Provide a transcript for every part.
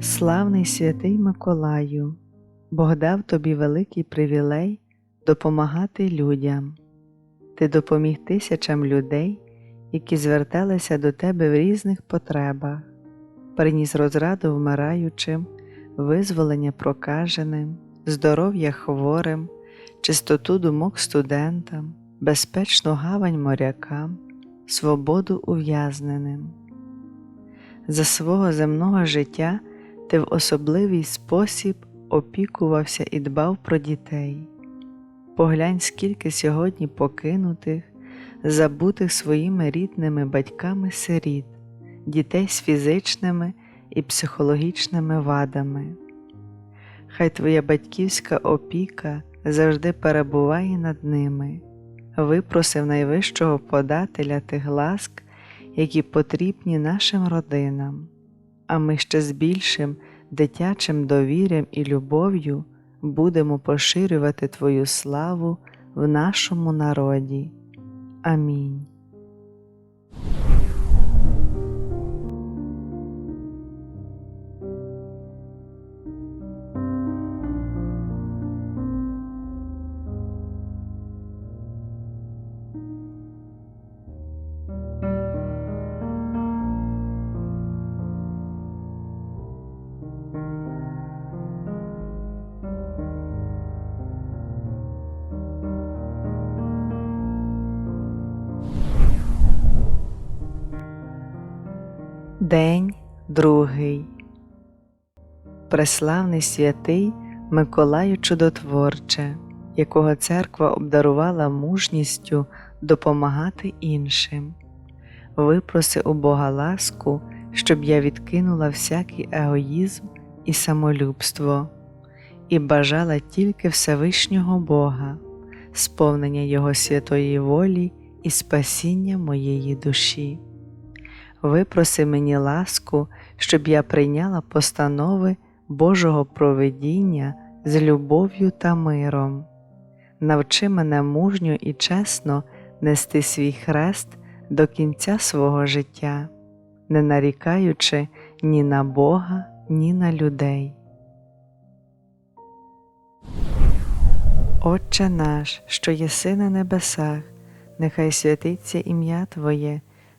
Славний святий Миколаю, Бог дав тобі великий привілей допомагати людям. Ти допоміг тисячам людей, які зверталися до тебе в різних потребах, приніс розраду вмираючим, визволення прокаженим, здоров'я хворим, чистоту думок студентам, безпечну гавань морякам, свободу ув'язненим. За свого земного життя ти в особливий спосіб опікувався і дбав про дітей. Поглянь, скільки сьогодні покинутих, забутих своїми рідними батьками сиріт, дітей з фізичними і психологічними вадами. Хай твоя батьківська опіка завжди перебуває над ними, випросив найвищого подателя тих ласк, які потрібні нашим родинам, а ми ще з більшим дитячим довір'ям і любов'ю будемо поширювати Твою славу в нашому народі. Амінь. День другий. Преславний святий Миколаю Чудотворче, якого церква обдарувала мужністю допомагати іншим. Випроси у Бога ласку, щоб я відкинула всякий егоїзм і самолюбство, і бажала тільки Всевишнього Бога, сповнення Його святої волі і спасіння моєї душі випроси мені ласку, щоб я прийняла постанови Божого провидіння з любов'ю та миром. Навчи мене мужньо і чесно нести свій хрест до кінця свого життя, не нарікаючи ні на Бога, ні на людей. Отче наш, що єси на небесах, нехай святиться ім'я Твоє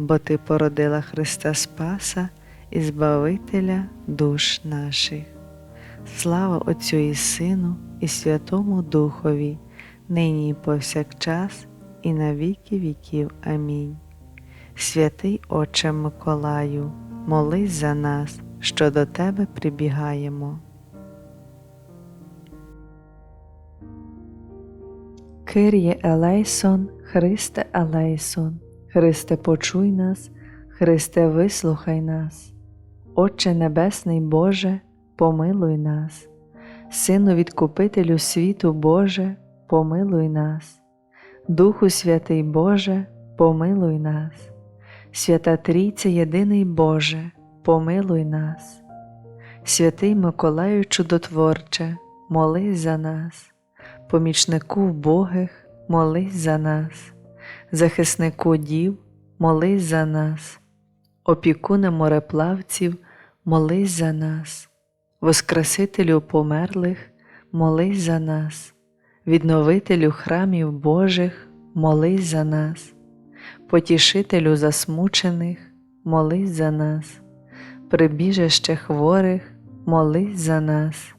бо Ти породила Христа Спаса і Збавителя душ наших. Слава Отцю і Сину, і Святому Духові, нині і повсякчас, і на віки віків. Амінь. Святий Отче Миколаю, молись за нас, що до Тебе прибігаємо. Кир'є Елейсон, Христе Елейсон, Христе почуй нас, Христе вислухай нас, Отче Небесний Боже, помилуй нас, Сину Відкупителю світу Боже, помилуй нас, Духу Святий Боже, помилуй нас, Свята Трійця Єдиний Боже, помилуй нас, Святий Миколаю Чудотворче, молись за нас. Помічнику вбогих, молись за нас, захиснику дів, молись за нас, опікуне мореплавців, молись за нас, Воскресителю померлих, молись за нас, відновителю храмів Божих, молись за нас, потішителю засмучених, молись за нас, прибіжище хворих, молись за нас.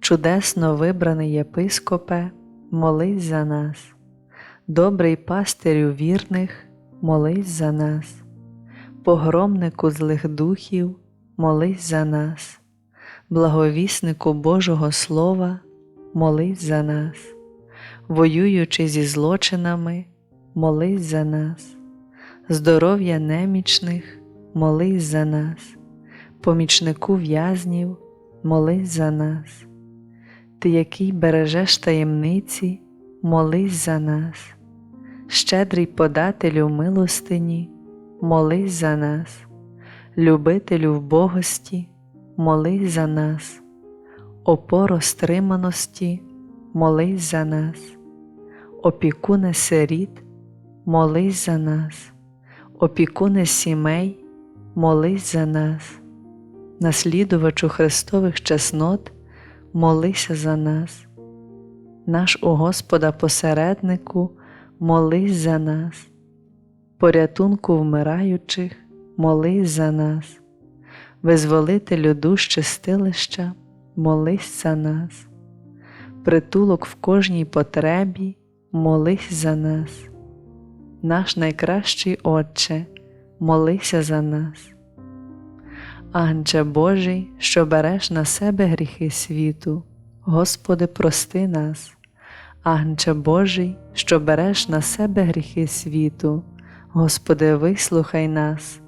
Чудесно вибраний єпископе, молись за нас, добрий пастирю вірних, молись за нас, погромнику злих духів, молись за нас, благовіснику Божого Слова, молись за нас, воюючи зі злочинами, молись за нас, здоров'я немічних, молись за нас, помічнику в'язнів, молись за нас. Ти, який бережеш таємниці, молись за нас, щедрий подателю милостині, молись за нас, любителю вбогості, молись за нас, опоро стриманості, молись за нас, опікуне сиріт, молись за нас, опікуне сімей, молись за нас, наслідувачу Христових чеснот молися за нас, наш у Господа посереднику, молись за нас, порятунку вмираючих, молись за нас, визволителю душ чистилища, молись за нас, притулок в кожній потребі, молись за нас, наш найкращий Отче, молися за нас. Анче Божий, що береш на себе гріхи світу, Господи, прости нас, Анче Божий, що береш на себе гріхи світу, Господи, вислухай нас,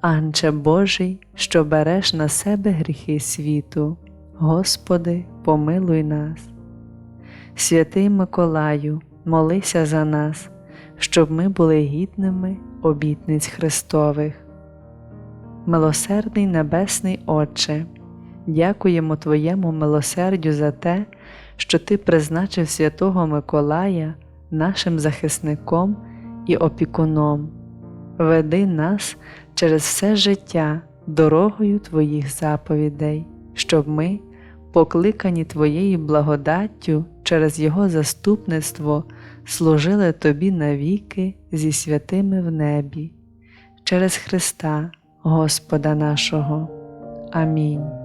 Анче Божий, що береш на себе гріхи світу, Господи, помилуй нас. Святий Миколаю, молися за нас, щоб ми були гідними обітниць Христових. Милосердний Небесний Отче, дякуємо Твоєму милосердю за те, що Ти призначив святого Миколая нашим захисником і опікуном. Веди нас через все життя дорогою Твоїх заповідей, щоб ми, покликані Твоєю благодаттю через Його заступництво, служили Тобі навіки зі святими в небі, через Христа. Господа нашого. Амінь.